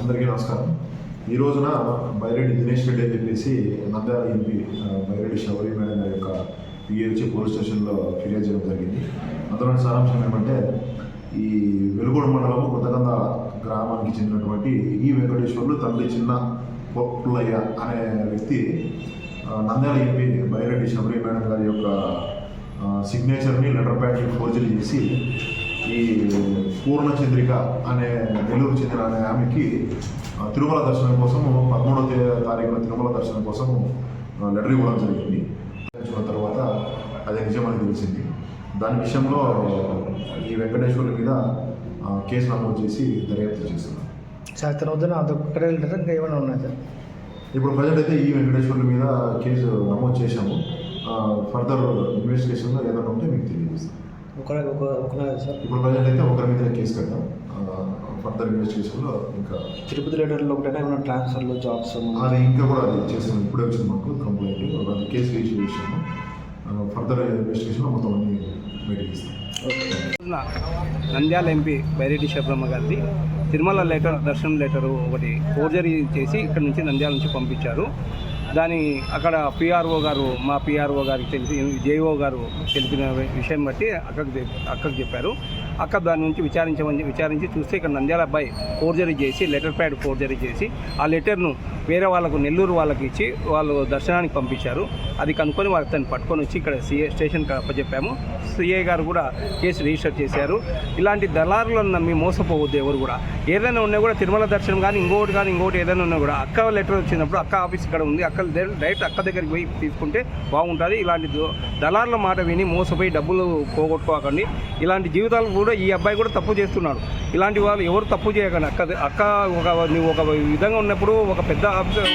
అందరికీ నమస్కారం. ఈ రోజున బైరెడ్డి దినేష్ రెడ్డి అని చెప్పేసి నంద్యాల ఎంపీ బైరెడ్డి శౌరి మేడం గారి యొక్క పిహెచ్ పోలీస్ స్టేషన్లో ఫిర్యాదు చేయడం జరిగింది. అందులోని సారాంశం ఏమంటే ఈ వెలుగొండ మండలం కొత్తగంద గ్రామానికి చెందినటువంటి ఈ వెంకటేశ్వర్లు తండ్రి చిన్న పొప్పులయ్య అనే వ్యక్తి నంద్యాల ఎంపీ బైరెడ్డి శబరి మేడం గారి యొక్క సిగ్నేచర్ని లెటర్ ప్యాడ్ని ఫోర్జరీ చేసి ఈ పూర్ణ చంద్రిక అనే నెల్లూరు చెందిన అనే ఆమెకి తిరుమల దర్శనం కోసం పదమూడవ తారీఖున తిరుమల దర్శనం కోసం లెటర్ ఇవ్వడం జరిగింది. తర్వాత అది నిజమని తెలిసింది. దాని విషయంలో ఈ వెంకటేశ్వరుల మీద కేసు నమోదు చేసి దర్యాప్తు చేస్తున్నారు సార్ అదొక్కటే లీటర్ ఇంకా ఏమైనా ఉన్నాయి సార్? ఇప్పుడు ప్రజెంట్ అయితే ఈ వెంకటేశ్వరుల మీద కేసు నమోదు చేశాము. ఫర్దర్ ఇన్వెస్టిగేషన్లో ఏదైనా ఉంటే మీకు తెలియజేస్తాం. ఒక ఒక ఒక సార్ ఇప్పుడు ప్రజెంట్ అయితే ఒకరి మీద కేసు కట్టాం ఫర్దర్ ఇన్వెస్టిగేషన్లో ఇంకా తిరుపతి లీటర్లో ఒకటైనా ఏమైనా ట్రాన్స్ఫర్లు జాబ్స్ అది ఇంకా కూడా అది చేసాము ఇప్పుడే వచ్చింది మాకు కంప్లైంట్. అది కేసు రిజిస్టర్ చేసాము ఫర్దర్ ఇన్వెస్టిగేషన్లో మొత్తం అన్ని ఇస్తాం నంద్యాల ఎంపీ బైరెడ్డి శబ్రమ్మ గారిది. తిరుమల లెటర్ దర్శనం లెటరు ఒకటి ఫోర్జరీ చేసి ఇక్కడ నుంచి నంద్యాల నుంచి పంపించారు. దాని అక్కడ పిఆర్ఓ గారు మా పిఆర్ఓ గారికి తెలిసి జేఓ గారు తెలిపిన విషయం బట్టి అక్కకు చెప్- అక్కకు చెప్పారు. అక్క దాని నుంచి విచారించమని విచారించి చూస్తే ఇక్కడ నంద్యాల అబ్బాయి ఫోర్జరీ చేసి లెటర్ ప్యాడ్ ఫోర్జరీ చేసి ఆ లెటర్ను వేరే వాళ్ళకు నెల్లూరు వాళ్ళకి ఇచ్చి వాళ్ళు దర్శనానికి పంపించారు. అది కనుక్కొని వాళ్ళు తను పట్టుకొని వచ్చి ఇక్కడ సిఏ స్టేషన్కి అప్పచెప్పాము. సిఐ గారు కూడా కేసు రిజిస్టర్ చేశారు. ఇలాంటి దళారులను నమ్మి మోసపోవద్దు ఎవరు కూడా. ఏదైనా ఉన్నా కూడా తిరుమల దర్శనం కానీ ఇంకోటి కానీ ఇంకోటి ఏదైనా ఉన్నా కూడా అక్క లెటర్ వచ్చినప్పుడు అక్క ఆఫీస్ ఇక్కడ ఉంది. అక్క దగ్గర- డైరెక్ట్ అక్క దగ్గరికి పోయి తీసుకుంటే బాగుంటుంది. ఇలాంటి దో- దళారుల మాట విని మోసపోయి డబ్బులు పోగొట్టుకోకండి. ఇలాంటి జీవితాలు కూడా ఈ అబ్బాయి కూడా తప్పు చేస్తున్నాడు. ఇలాంటి వాళ్ళు ఎవరు తప్పు చేయకండి. అక్క అక్క ఒక నువ్వు ఒక విధంగా ఉన్నప్పుడు ఒక పెద్ద ఆఫీసర్